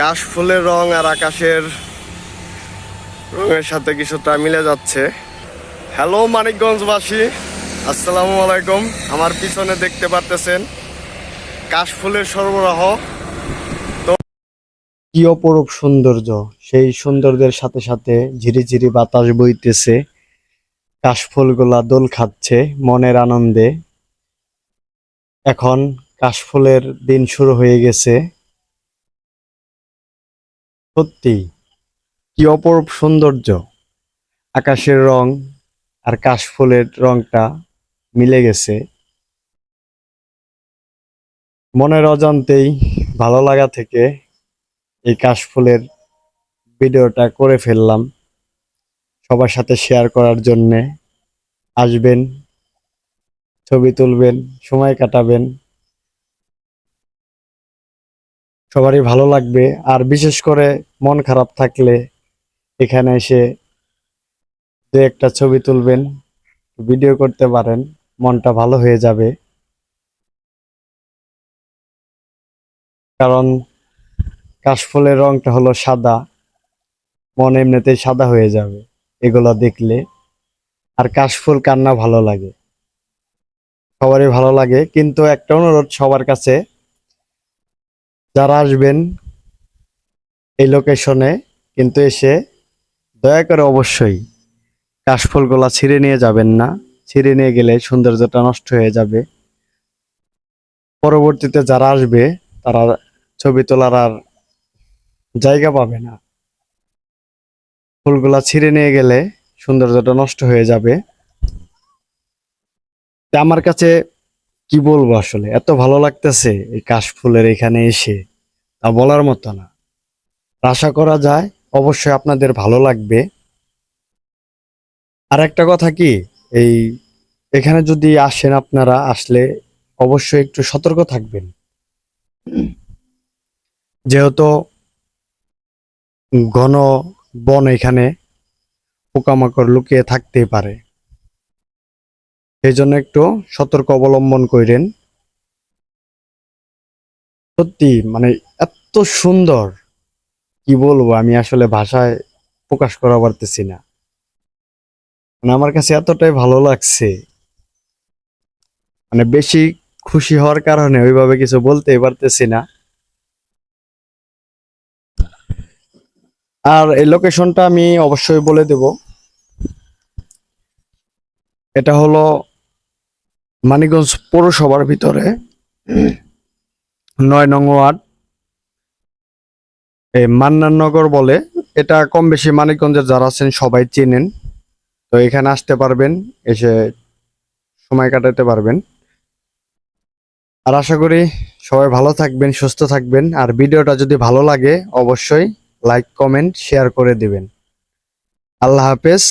কাশ ফুলের রং আর আকাশের রঙের সাথে কিছুটা মিলে যাচ্ছে। হ্যালো মানিকগঞ্জবাসী, আসসালামু আলাইকুম। আমার পিছনে দেখতে পারতেছেন কাশ ফুলের সরবরাহ কি অপরূপ সৌন্দর্য, সেই সৌন্দর্যের সাথে সাথে ঝিরিঝিরি বাতাস বইতেছে। কাশফুলগুলা দোল খাচ্ছে মনের আনন্দে। এখন কাশফুলের দিন শুরু হয়ে গেছে। সত্যি, কি অপরূপ সৌন্দর্য। আকাশের রং আর কাশফুলের রংটা মিলে গেছে। মনের অজান্তেই ভালো লাগা থেকে এই কাশফুলের ভিডিওটা করে ফেললাম। সবার সাথে শেয়ার করার জন্যে আসবেন, ছবি তুলবেন, সময় কাটাবেন। সবারই ভালো লাগবে। আর বিশেষ করে মন খারাপ থাকলে এখানে এসে দু একটা ছবি তুলবেন, ভিডিও করতে পারেন, মনটা ভালো হয়ে যাবে। কারণ কাশফুলের রংটা হলো সাদা, মন এমনিতেই সাদা হয়ে যাবে এগুলো দেখলে। আর কাশফুল কান্না ভালো লাগে, সবারই ভালো লাগে। কিন্তু একটা অনুরোধ সবার কাছে যারা আসবেন এই লোকেশনে কিন্তু এসে দয়া করে অবশ্যই কাশফুলগুলা ছিঁড়ে নিয়ে যাবেন না। ছিঁড়ে নিয়ে গেলে সৌন্দর্যটা নষ্ট হয়ে যাবে। পরবর্তীতে যারা আসবে, তারা ছবি তোলার আর জায়গা পাবে না। ফুলগুলা ছিঁড়ে নিয়ে গেলে সৌন্দর্যটা নষ্ট হয়ে যাবে। আমার কাছে কি বলব আসলে? এত ভালো লাগতেছে এই কাশফুলের এখানে এসে। তা বলার মতো না। আশা করা যায় অবশ্যই আপনাদের ভালো লাগবে। আর একটা কথা কি? এই এখানে যদি আসেন আপনারা, আসলে অবশ্যই একটু সতর্ক থাকবেন। যেহেতু ঘন বন এখানে পোকামাকড় লুকিয়ে থাকতেই পারে। এই জন্য একটু সতর্ক অবলম্বন করেন সত্যি মানে এত সুন্দর। কি বলব, আমি আসলে ভাষায় প্রকাশ করা পারতেছি না। মানে আমার কাছে এতটাই ভালো লাগছে। মানে বেশি খুশি হওয়ার কারণে ওইভাবে কিছু বলতে পারতেছি না। আর এই লোকেশনটা আমি অবশ্যই বলে দেব। এটা হলো মানিকগঞ্জ পৌরসভার ভিতরে নয় নং ওয়ার্ড। এই মান্নাননগর বলে, এটা কম বেশি মানিকগঞ্জের যারা আছেন সবাই চেনেন। তো এখানে আসতে পারবেন, এসে সময় কাটাতে পারবেন। আর আশা করি সবাই ভালো থাকবেন, সুস্থ থাকবেন। আর ভিডিওটা যদি ভালো লাগে, অবশ্যই লাইক, কমেন্ট, শেয়ার করে দিবেন। আল্লাহ হাফেজ।